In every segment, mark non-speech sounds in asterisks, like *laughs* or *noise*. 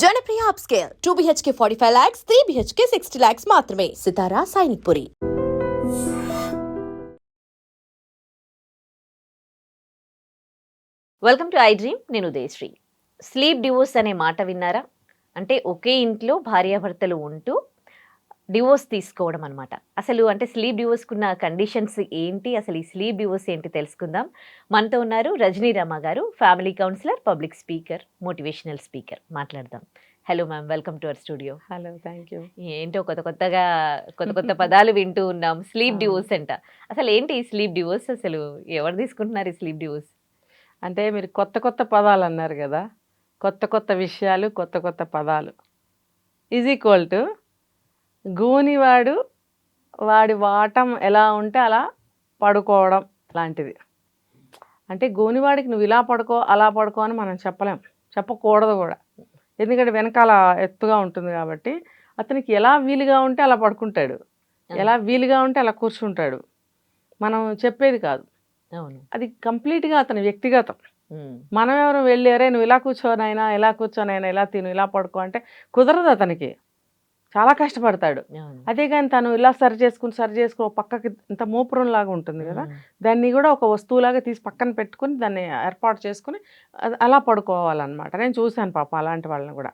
Janapriya upscale. Two BHK forty five lakhs three BHK sixty lakhs మాత్రమే. Sitara Sainikpuri. Welcome to I dream నేను Udayasri. Sleep divorce అనే మాట విన్నారా? అంటే ఒకే ఇంట్లో భార్యాభర్తలు ఉంటూ డివోర్స్ తీసుకోవడం అనమాట అసలు అంటే స్లీప్ డివోర్స్కున్న కండిషన్స్ ఏంటి? అసలు ఈ స్లీప్ డివోర్స్ ఏంటి తెలుసుకుందాం. మనతో ఉన్నారు Rajani Rama garu family counsellor public speaker motivational speaker. మాట్లాడదాం. Hello ma'am welcome to our studio. Hello thank you. ఏంటో కొత్త కొత్తగా కొత్త కొత్త పదాలు వింటూ ఉన్నాం. స్లీప్. డివోర్స్ అంట. అసలు ఏంటి ఈ స్లీప్ డివోర్స్? అసలు ఎవరు తీసుకుంటున్నారు ఈ స్లీప్ డివోర్స్? అంటే మీరు కొత్త కొత్త పదాలు అన్నారు కదా. కొత్త కొత్త విషయాలు కొత్త కొత్త పదాలు. ఈజ్ ఈక్వల్ టు గూనివాడు వాడి వాటం ఎలా ఉంటే అలా పడుకోవడం లాంటిది. అంటే గూనివాడికి నువ్వు ఇలా పడుకో అలా పడుకో అని మనం చెప్పలేం. చెప్పకూడదు కూడా. ఎందుకంటే వెనకాల ఎత్తుగా ఉంటుంది కాబట్టి అతనికి ఎలా వీలుగా ఉంటే అలా పడుకుంటాడు. ఎలా వీలుగా ఉంటే అలా కూర్చుంటాడు. మనం చెప్పేది కాదు. అది కంప్లీట్గా అతని వ్యక్తిగతం. మనం ఎవరు వెళ్ళి అరే నువ్వు ఇలా కూర్చోనైనా ఇలా కూర్చోనైనా ఇలా తిను ఇలా పడుకో అంటే కుదరదు అతనికి. చాలా కష్టపడతాడు. అదే కానీ తను ఇలా సరి చేసుకుని సరి చేసుకుని పక్కకి ఇంత మోపురం లాగా ఉంటుంది కదా. దాన్ని కూడా ఒక వస్తువులాగా తీసి పక్కన పెట్టుకుని దాన్ని ఏర్పాటు చేసుకుని అలా పడుకోవాలన్నమాట. నేను చూశాను పాప అలాంటి వాళ్ళని కూడా.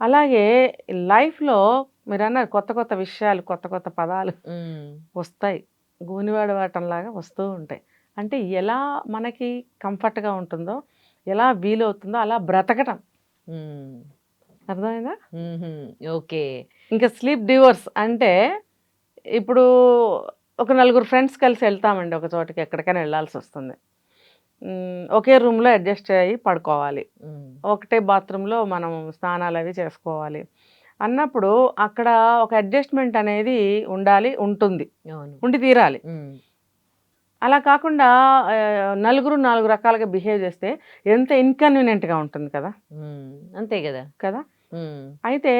అలాగే లైఫ్లో మీరు అన్నారు కొత్త కొత్త విషయాలు కొత్త కొత్త పదాలు. వస్తాయి. గూనివాడ వాటంలాగా వస్తూ ఉంటాయి. అంటే ఎలా మనకి కంఫర్ట్గా ఉంటుందో ఎలా వీలవుతుందో అలా బ్రతకటం. అర్థమైందా. ఓకే. ఇంకా స్లీప్ డివోర్స్ అంటే ఇప్పుడు ఒక నలుగురు ఫ్రెండ్స్ కలిసి వెళ్తామండి ఒక చోటికి ఎక్కడికైనా వెళ్ళాల్సి వస్తుంది. ఒకే రూమ్లో అడ్జస్ట్ అయ్యి పడుకోవాలి. ఒకటే బాత్రూంలో మనం స్నానాలు అవి చేసుకోవాలి. అన్నప్పుడు అక్కడ ఒక అడ్జస్ట్మెంట్ అనేది ఉండాలి ఉంటుంది. ఉండి తీరాలి. అలా కాకుండా నలుగురు నాలుగు రకాలుగా బిహేవ్ చేస్తే ఎంత ఇన్కన్వీనియంట్గా ఉంటుంది కదా. అంతే కదా? కదా. అయితే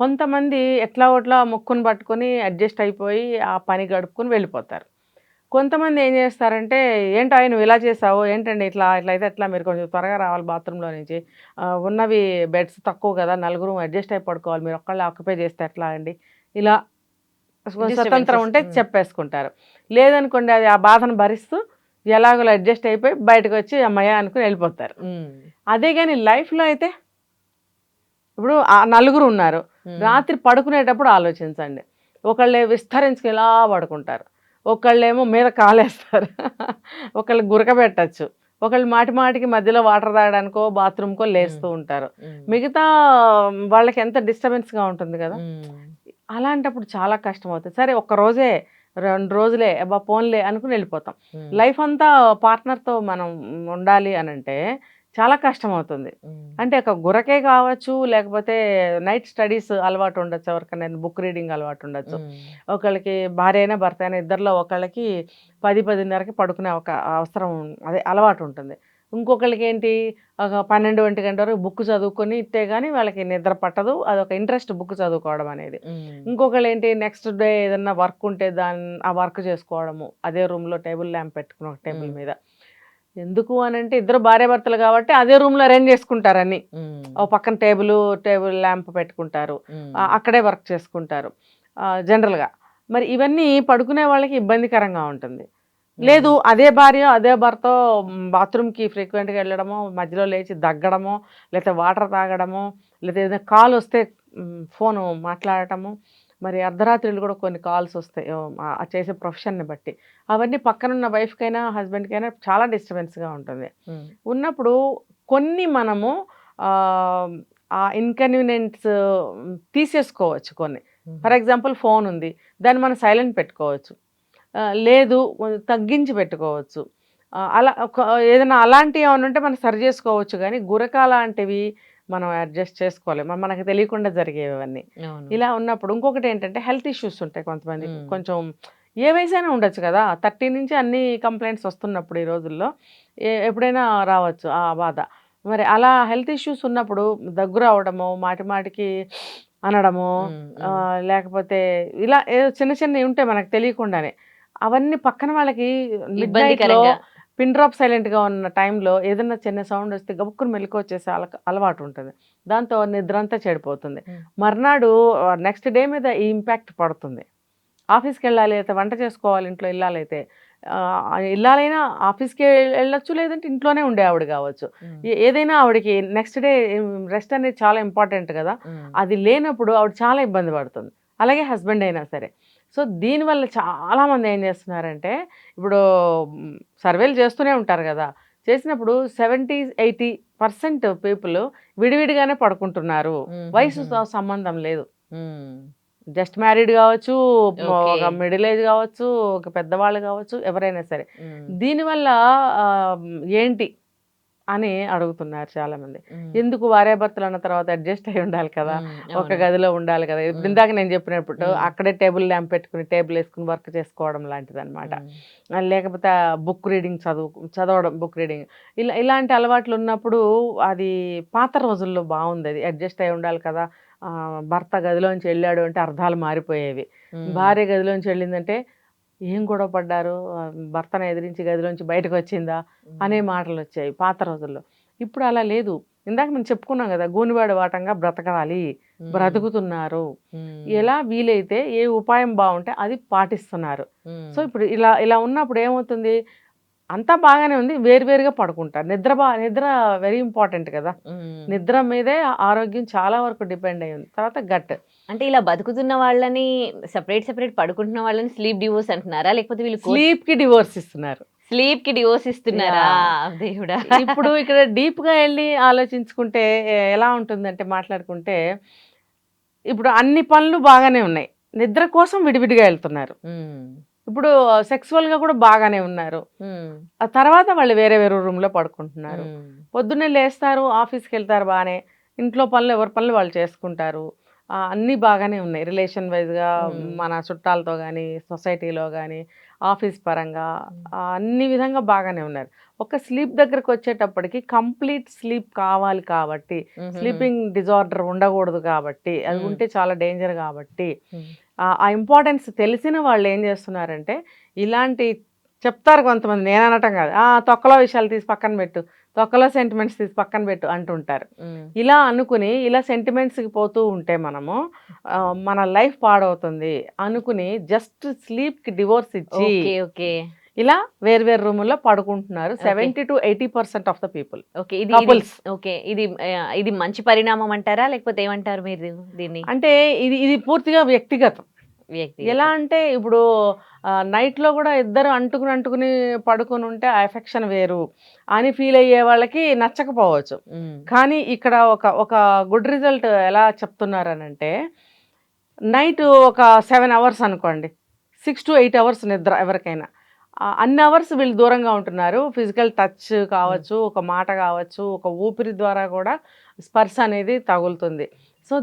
కొంతమంది ఎట్లా ఒట్లా ముక్కును పట్టుకొని అడ్జస్ట్ అయిపోయి ఆ పని గడుపుకొని వెళ్ళిపోతారు. కొంతమంది ఏం చేస్తారంటే ఏంటో ఆయన నువ్వు ఇలా చేసావు? ఏంటండి ఇట్లా? ఇట్లా అయితే ఎట్లా? మీరు కొంచెం త్వరగా రావాలి బాత్రూంలో నుంచి. ఉన్నవి బెడ్స్ తక్కువ కదా నలుగురు అడ్జస్ట్ అయి పడుకోవాలి మీరు ఒక్కళ్ళే ఆక్యుపై చేస్తే ఎట్లా అండి? ఇలా స్వతంత్రం ఉంటే. చెప్పేసుకుంటారు. లేదనుకోండి అది ఆ బాధను భరిస్తూ ఎలాగోలా అడ్జస్ట్ అయిపోయి బయటకు వచ్చి అమ్మయ్య అనుకుని వెళ్ళిపోతారు. అదే కానీ లైఫ్లో అయితే ఇప్పుడు ఆ నలుగురు ఉన్నారు. రాత్రి పడుకునేటప్పుడు ఆలోచించండి. ఒకళ్ళే విస్తరించుకుని ఇలా పడుకుంటారు? ఒకళ్ళేమో మీద కాలేస్తారు. *laughs* ఒకళ్ళు గురకబెట్టచ్చు ఒకళ్ళు మాటి మాటికి మధ్యలో వాటర్ తాగడానికో బాత్రూమ్కో లేస్తూ ఉంటారు. మిగతా వాళ్ళకి ఎంత డిస్టర్బెన్స్గా ఉంటుంది కదా. అలాంటప్పుడు చాలా కష్టం అవుతుంది సరే ఒక్క రోజే రెండు రోజులే అబ్బా పోన్లే అనుకుని వెళ్ళిపోతాం. లైఫ్ అంతా పార్ట్నర్తో మనం ఉండాలి అని అంటే చాలా కష్టం అవుతుంది. అంటే ఒక గురకే కావచ్చు లేకపోతే నైట్ స్టడీస్ అలవాటు ఉండొచ్చు ఎవరికైనా బుక్ రీడింగ్ అలవాటు ఉండొచ్చు. ఒకళ్ళకి భార్య అయినా భర్త అయినా ఇద్దరిలో ఒకళ్ళకి పది పదిన్నరకి పడుకునే ఒక అవసరం అదే అలవాటు ఉంటుంది. ఇంకొకళ్ళకి ఏంటి? ఒక పన్నెండు ఒంటి గంట వరకు బుక్ చదువుకొని ఇట్టే కానీ వాళ్ళకి నిద్ర పట్టదు. అదొక ఇంట్రెస్ట్ బుక్ చదువుకోవడం అనేది. ఇంకొకళ్ళు ఏంటి? నెక్స్ట్ డే ఏదన్నా వర్క్ ఉంటే దాన్ని ఆ వర్క్ చేసుకోవడము. అదే రూమ్లో టేబుల్ ల్యాంప్ పెట్టుకుని ఒక టేబుల్. మీద. ఎందుకు అని అంటే ఇద్దరు భార్యాభర్తలు కాబట్టి అదే రూమ్లో అరేంజ్ చేసుకుంటారు అన్ని ఉమ్. ఓ పక్కన టేబుల్ టేబుల్ ల్యాంప్ పెట్టుకుంటారు. అక్కడే వర్క్ చేసుకుంటారు. ఆ, జనరల్గా మరి ఇవన్నీ పడుకునే వాళ్ళకి ఇబ్బందికరంగా ఉంటుంది. లేదు అదే భార్య అదే భర్త బాత్రూమ్కి ఫ్రీక్వెంట్గా వెళ్ళడమో మధ్యలో లేచి దగ్గడమో లేకపోతే వాటర్ తాగడమో లేదా ఏదైనా కాల్ వస్తే ఫోన్ మాట్లాడటము మరి అర్ధరాత్రులు కూడా కొన్ని కాల్స్ వస్తాయి. ఆ- చేసే ప్రొఫెషన్ని బట్టి. అవన్నీ పక్కనున్న వైఫ్కైనా హస్బెండ్కైనా చాలా డిస్టర్బెన్స్గా ఉంటుంది. ఉన్నప్పుడు కొన్ని మనము ఆ, ఇన్కన్వీనియన్స్ తీసేసుకోవచ్చు కొన్ని. ఫర్ ఎగ్జాంపుల్ ఫోన్ ఉంది. దాన్ని మనం సైలెంట్ పెట్టుకోవచ్చు. లేదు తగ్గించి పెట్టుకోవచ్చు. అలా ఏదైనా అలాంటివి ఏమైనా ఉంటే మనం సరి చేసుకోవచ్చు. కానీ గురక లాంటివి మనం అడ్జస్ట్ చేసుకోలేము మన- మనకు తెలియకుండా జరిగేవి అవన్నీ అవును. ఇలా ఉన్నప్పుడు ఇంకొకటి ఏంటంటే హెల్త్ ఇష్యూస్ ఉంటాయి కొంతమంది. కొంచెం ఏ వయసైనా ఉండొచ్చు కదా థర్టీ నుంచి అన్ని కంప్లైంట్స్ వస్తున్నప్పుడు ఈ రోజుల్లో ఎప్పుడైనా రావచ్చు ఆ బాధ మరి అలా హెల్త్ ఇష్యూస్ ఉన్నప్పుడు దగ్గు రావడము మాటి మాటికి అనడము. లేకపోతే ఇలా ఏదో చిన్న చిన్నవి ఉంటాయి మనకు తెలియకుండానే అవన్నీ పక్కన వాళ్ళకి ఇబ్బందికరంగా పిన్ డ్రాప్ సైలెంట్గా ఉన్న టైంలో ఏదైనా చిన్న సౌండ్ వస్తే గబుక్కుని మెలకు వచ్చేసే అల అలవాటు ఉంటుంది దాంతో నిద్ర అంతా చెడిపోతుంది. మర్నాడు నెక్స్ట్ డే మీద ఈ ఇంపాక్ట్ పడుతుంది. ఆఫీస్కి వెళ్ళాలి అయితే వంట చేసుకోవాలి ఇంట్లో ఇల్లాలైతే ఇల్లాలైనా ఆఫీస్కి వెళ్ళొచ్చు లేదంటే ఇంట్లోనే ఉండే ఆవిడ కావచ్చు. ఏదైనా ఆవిడకి నెక్స్ట్ డే రెస్ట్ అనేది చాలా ఇంపార్టెంట్ కదా. అది లేనప్పుడు ఆవిడ చాలా ఇబ్బంది పడుతుంది. అలాగే హస్బెండ్ అయినా సరే. సో దీనివల్ల చాలామంది ఏం చేస్తున్నారంటే ఇప్పుడు సర్వేలు చేస్తూనే ఉంటారు కదా చేసినప్పుడు సెవెంటీ ఎయిటీ పర్సెంట్ పీపుల్ విడివిడిగానే పడుకుంటున్నారు. వయసుతో సంబంధం లేదు. జస్ట్ మ్యారీడ్ కావచ్చు. ఒక మిడిల్ ఏజ్ కావచ్చు ఒక పెద్దవాళ్ళు కావచ్చు ఎవరైనా సరే. దీనివల్ల ఏంటి? అని అడుగుతున్నారు చాలా మంది ఎందుకు భార్యాభర్తలు అన్న తర్వాత అడ్జస్ట్ అయి ఉండాలి కదా? ఒక గదిలో ఉండాలి కదా? ఇందాక నేను చెప్పినప్పుడు. అక్కడే టేబుల్ ల్యాంప్ పెట్టుకుని టేబుల్ వేసుకుని వర్క్ చేసుకోవడం లాంటిది అనమాట లేకపోతే బుక్ రీడింగ్ చదువు చదవడం బుక్ రీడింగ్. ఇలా ఇలాంటి అలవాట్లు ఉన్నప్పుడు అది పాత రోజుల్లో బాగుంది అది. అడ్జస్ట్ అయి ఉండాలి కదా? భర్త గదిలోంచి వెళ్ళాడు అంటే అర్థాలు మారిపోయేవి. భార్య గదిలోంచి వెళ్ళిందంటే ఏం గొడవ పడ్డారు? భర్తను ఎదిరించి గదిలోంచి బయటకు వచ్చిందా? అనే మాటలు వచ్చాయి పాత రోజుల్లో. ఇప్పుడు అలా లేదు. ఇందాక మేము చెప్పుకున్నాం కదా గూనివాడి వాటంగా బ్రతకాలి బ్రతుకుతున్నారు. ఎలా వీలైతే ఏ ఉపాయం బాగుంటే అది పాటిస్తున్నారు. సో ఇప్పుడు ఇలా ఇలా ఉన్నప్పుడు ఏమవుతుంది? అంతా బాగానే ఉంది. వేరువేరుగా పడుకుంటారు నిద్ర బా నిద్ర వెరీ ఇంపార్టెంట్ కదా. నిద్ర మీదే ఆరోగ్యం చాలా వరకు డిపెండ్ అయి ఉంది తర్వాత గట్. అంటే ఇలా బతుకుతున్న వాళ్ళని సెపరేట్ సెపరేట్ పడుకుంటున్న వాళ్ళని స్లీప్ డివోర్స్ అంటున్నారా? లేకపోతే వీళ్ళు స్లీప్కి డివోర్స్ ఇస్తున్నారు. స్లీప్కి డివోర్స్ ఇస్తున్నారా? దేవుడా. ఇప్పుడు ఇక్కడ డీప్గా వెళ్ళి ఆలోచించుకుంటే ఎలా ఉంటుందంటే మాట్లాడుకుంటే ఇప్పుడు అన్ని పనులు బాగానే ఉన్నాయి. నిద్ర కోసం విడివిడిగా వెళ్తున్నారు. ఇప్పుడు సెక్సువల్గా కూడా బాగానే ఉన్నారు. ఆ తర్వాత వాళ్ళు వేరే వేరే రూమ్లో పడుకుంటున్నారు పొద్దున్నే లేస్తారు ఆఫీస్కి వెళ్తారు బాగానే. ఇంట్లో పనులు ఎవరి పనులు వాళ్ళు చేసుకుంటారు. అన్నీ బాగానే ఉన్నాయి. రిలేషన్ వైజ్గా. మన చుట్టాలతో కానీ సొసైటీలో కానీ ఆఫీస్ పరంగా అన్ని విధంగా బాగానే ఉన్నారు. ఒక స్లీప్ దగ్గరకు వచ్చేటప్పటికి కంప్లీట్ స్లీప్ కావాలి కాబట్టి స్లీపింగ్ డిజార్డర్ ఉండకూడదు కాబట్టి అది. ఉంటే చాలా డేంజర్ కాబట్టి ఆ- ఇంపార్టెన్స్ తెలిసిన వాళ్ళు ఏం చేస్తున్నారంటే ఇలాంటి చెప్తారు కొంతమంది నేను అనటం కాదు. ఆ తొక్కలో విషయాలు తీసి పక్కన పెట్టు తొక్కలో సెంటిమెంట్స్ తీసి పక్కన పెట్టు అంటుంటారు. ఇలా అనుకుని ఇలా సెంటిమెంట్స్కి పోతూ ఉంటే మనము మన లైఫ్ పాడవుతుంది అనుకుని జస్ట్ స్లీప్కి డివోర్స్ ఇచ్చి ఓకే ఓకే. ఇలా వేర్వేరు రూముల్లో పడుకుంటున్నారు. Seventy to eighty percent of the people. Okay ఇది ఓకే ఇది ఇది మంచి పరిణామం అంటారా? లేకపోతే ఏమంటారు మీరు దీన్ని? అంటే ఇది ఇది పూర్తిగా వ్యక్తిగతం. వ్యక్తి ఎలా అంటే ఇప్పుడు నైట్లో కూడా ఇద్దరు అంటుకుని అంటుకుని పడుకుని ఉంటే ఆ ఎఫెక్షన్ వేరు అని ఫీల్ అయ్యే వాళ్ళకి నచ్చకపోవచ్చు. కానీ ఇక్కడ ఒక ఒక గుడ్ రిజల్ట్ ఎలా చెప్తున్నారనంటే నైట్ ఒక సెవెన్ అవర్స్ అనుకోండి. సిక్స్ టు ఎయిట్ అవర్స్ నిద్ర ఎవరికైనా. అన్ని అవర్స్ వీళ్ళు దూరంగా ఉంటున్నారు. ఫిజికల్ టచ్ కావచ్చు ఒక మాట కావచ్చు ఒక ఊపిరి ద్వారా కూడా స్పర్శ అనేది తగులుతుంది. సో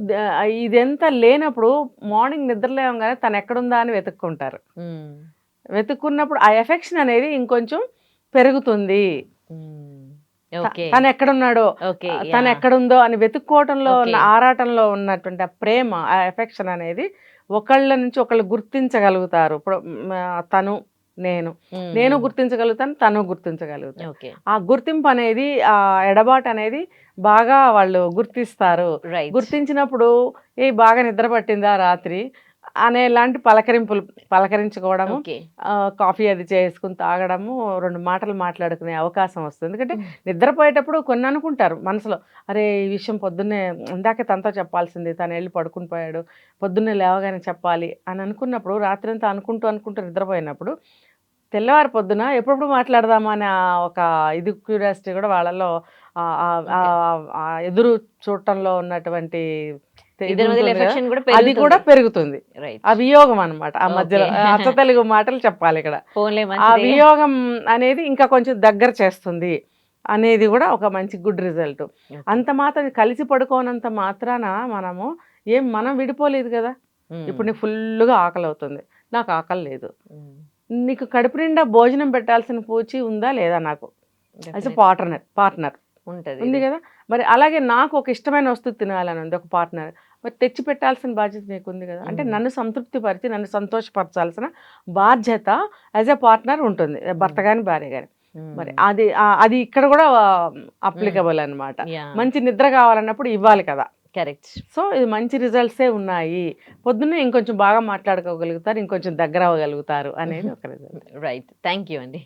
ఇదంతా లేనప్పుడు మార్నింగ్ నిద్ర లేవగానే తను ఎక్కడుందా అని వెతుక్కుంటారు. వెతుక్కున్నప్పుడు ఆ ఎఫెక్షన్ అనేది ఇంకొంచెం పెరుగుతుంది. ఓకే తను ఎక్కడున్నాడో తను ఎక్కడుందో అని వెతుక్కోవటంలో ఉన్న. ఆరాటంలో ఉన్నటువంటి ఆ ప్రేమ ఆ ఎఫెక్షన్ అనేది ఒకళ్ళ నుంచి ఒకళ్ళు గుర్తించగలుగుతారు. ఇప్పుడు తను నేను. నేను గుర్తించగలుగుతాను తను గుర్తించగలుగుతాను ఆ గుర్తింపు అనేది ఆ ఎడబాటు అనేది బాగా వాళ్ళు గుర్తిస్తారు. గుర్తించినప్పుడు ఏ బాగా నిద్ర పట్టిందా రాత్రి? అనేలాంటి పలకరింపులు పలకరించుకోవడము కాఫీ అది చేసుకుని తాగడము రెండు మాటలు మాట్లాడుకునే అవకాశం వస్తుంది. ఎందుకంటే నిద్రపోయేటప్పుడు కొన్ని అనుకుంటారు మనసులో అరే ఈ విషయం పొద్దున్నే ఇందాకే తనతో చెప్పాల్సింది తను వెళ్ళి పడుకుని పోయాడు పొద్దున్నే లేవగానే చెప్పాలి అని అనుకున్నప్పుడు రాత్రి అంతా అనుకుంటూ అనుకుంటూ నిద్రపోయినప్పుడు తెల్లవారి పొద్దున ఎప్పుడప్పుడు మాట్లాడదామా అనే ఒక ఇది క్యూరియాసిటీ కూడా వాళ్ళలో ఎదురు చూడటంలో ఉన్నటువంటి అది కూడా పెరుగుతుంది. ఆ వియోగం అనమాట ఆ మధ్యలో. అచ్చ తెలుగు మాటలు చెప్పాలి ఇక్కడ. ఆ వియోగం అనేది ఇంకా కొంచెం దగ్గర చేస్తుంది అనేది కూడా ఒక మంచి గుడ్ రిజల్ట్ అంత మాత్రం కలిసి పడుకోనంత మాత్రాన మనము ఏం మనం విడిపోలేదు కదా? ఇప్పుడు నీకు ఫుల్గా ఆకలి అవుతుంది. నాకు ఆకలి లేదు. నీకు కడుపు నిండా భోజనం పెట్టాల్సిన పూచి ఉందా లేదా నాకు? యాజ్ పార్ట్నర్ పార్ట్నర్ ఉంటది. ఉంది కదా? మరి అలాగే నాకు ఒక ఇష్టమైన వస్తువు తినాలని ఉంది ఒక పార్ట్నర్. మరి తెచ్చి పెట్టాల్సిన బాధ్యత నీకు ఉంది కదా. అంటే. నన్ను సంతృప్తి పరిచి నన్ను సంతోషపరచాల్సిన బాధ్యత యాజ్ ఎ పార్ట్నర్ ఉంటుంది భర్త కానీ భార్య కానీ మరి అది అది ఇక్కడ కూడా అప్లికబుల్ అన్నమాట. మంచి నిద్ర కావాలన్నప్పుడు ఇవ్వాలి కదా. కరెక్ట్ సో ఇది మంచి రిజల్ట్సే ఉన్నాయి. పొద్దున్నే ఇంకొంచెం బాగా మాట్లాడుకోగలుగుతారు ఇంకొంచెం దగ్గర అవ్వగలుగుతారు అనేది ఒక రిజల్ట్ రైట్ థ్యాంక్ యూ అండి.